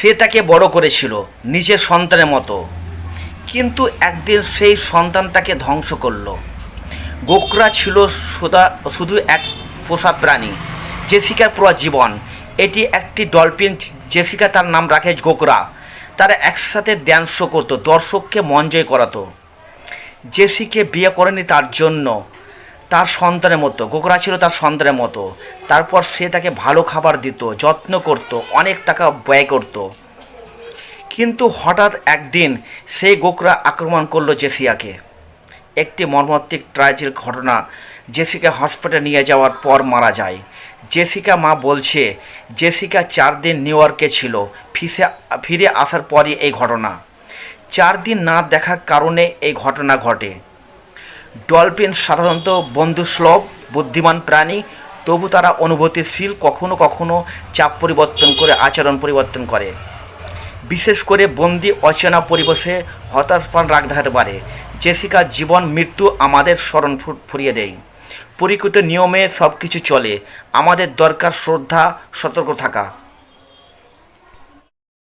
সে তাকে বড় করেছিল নিজের সন্তানের মতো। কিন্তু একদিন সেই সন্তান তাকে ধ্বংস করল। গোকরা ছিল সুদা, শুধু এক পোষা প্রাণী জেসিকার পুরো জীবন। এটি একটি ডলফিন, জেসিকা তার নাম রাখে গোকরা। তারা একসাথে ড্যান্স করতো, দর্শককে মন জয় করাতো। জেসিকে বিয়ে করেনি তার জন্য। তার সন্তানের মতো গোকরা ছিল তার সন্তানের মতো। তারপর সে তাকে ভালো খাবার দিত, যত্ন করত, অনেক টাকা ব্যয় করত। কিন্তু হঠাৎ একদিন সেই গোকরা আক্রমণ করল জেসিয়াকে। একটি মর্মান্তিক ট্রাজের ঘটনা, জেসিকা হসপিটালে নিয়ে যাওয়ার পর মারা যায়। জেসিকা মা বলছে, জেসিকা চার দিন নিউ ইয়র্কে ছিল, ফিসে, ফিরে আসার পরই এই ঘটনা। চার দিন না দেখার কারণে এই ঘটনা ঘটে। ডলফিন সাধারণত বন্ধুসুলভ, বুদ্ধিমান প্রাণী, তবু তারা অনুভূতিশীল, কখনো কখনো চাপ পরিবর্তন করে, আচরণ পরিবর্তন করে। বিশেষ করে বন্দি অচেনা পরিবেশে হতাশপান রাগ দেখাতে পারে। জেসিকার জীবন, মৃত্যু আমাদের স্মরণ ফুরিয়ে দেয়। পরিকৃত নিয়মে সব কিছু চলে। আমাদের দরকার শ্রদ্ধা, সতর্ক থাকা।